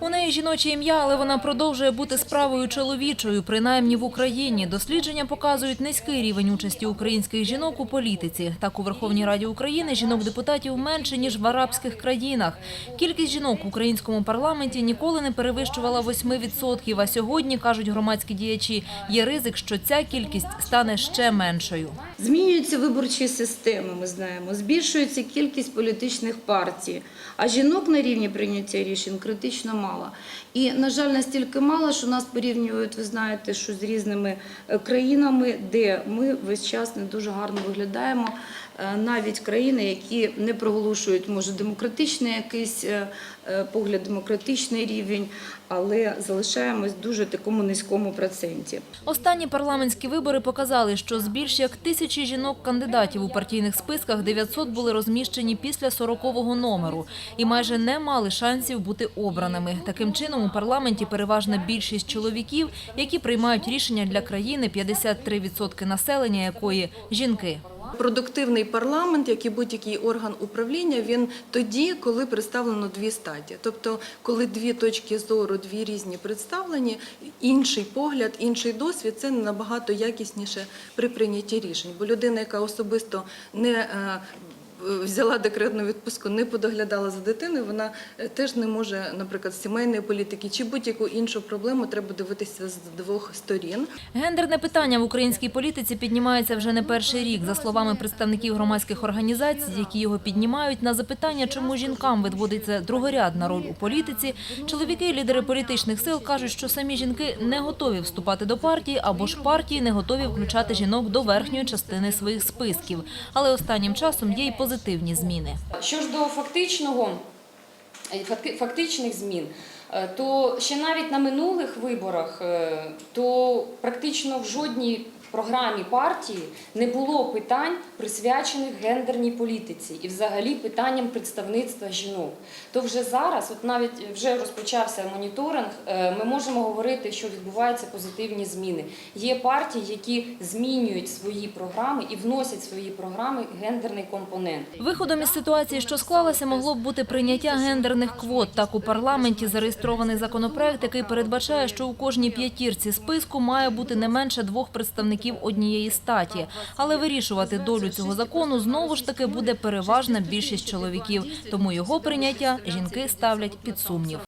У неї жіноче ім'я, але вона продовжує бути справою чоловічою, принаймні в Україні. Дослідження показують низький рівень участі українських жінок у політиці. Так у Верховній Раді України жінок-депутатів менше ніж в арабських країнах. Кількість жінок в українському парламенті ніколи не перевищувала 8%, А сьогодні кажуть громадські діячі, є ризик, що ця кількість стане ще меншою. Змінюються виборчі системи, ми знаємо, збільшується кількість політичних партій, а жінок на рівні прийняття рішень критично мало. І, на жаль, настільки мало, що нас порівнюють, ви знаєте, що з різними е, країнами, де ми весь час не дуже гарно виглядаємо. Е, Навіть країни, які не проголошують, може, демократичний якийсь е, погляд, демократичний рівень, але залишаємось дуже такому низькому проценті. Останні парламентські вибори показали, що з більш як тисячі жінок-кандидатів у партійних списках 900 були розміщені після 40-го номеру і майже не мали шансів бути обраними. Таким чином, у парламенті переважна більшість чоловіків, які приймають рішення для країни, 53% населення якої – жінки. Продуктивний парламент, як і будь-який орган управління, він тоді, коли представлено дві статі. Тобто, коли дві точки зору, дві різні представлені, інший погляд, інший досвід це набагато якісніше при прийнятті рішень. Бо людина, яка особисто не е, взяла декретну відпустку, не подоглядала за дитиною, вона е, теж не може, наприклад, сімейної політики чи будь-яку іншу проблему треба дивитися з двох сторін. Гендерне питання в українській політиці піднімається вже не перший рік. За словами представників громадських організацій, які його піднімають, на запитання, чому жінкам відводиться другорядна роль у політиці, чоловіки і лідери політичних сил кажуть, що самі жінки не готові вступати до партії або ж партії не готові включати жінок до верхньої частини своїх списків. Але останнім часом є й позитивні зміни. Що ж до фактичного, е, фактичних змін, е, то ще навіть на минулих виборах, е, то практично в жодній програмі партії не було питань, присвячених гендерній політиці і взагалі питанням представництва жінок. То вже зараз, от навіть вже розпочався моніторинг, е, ми можемо говорити, що відбуваються позитивні зміни. Є партії, які змінюють свої програми і вносять свої програми гендерний компонент. Виходом із ситуації, що склалася, могло б бути прийняття гендерних квот. Так у парламенті зареєстрований законопроект, який передбачає, що у кожній п'ятірці списку має бути не менше двох представників однієї статі. Але вирішувати долю цього закону знову ж таки буде переважна більшість чоловіків. Тому його прийняття жінки ставлять під сумнів.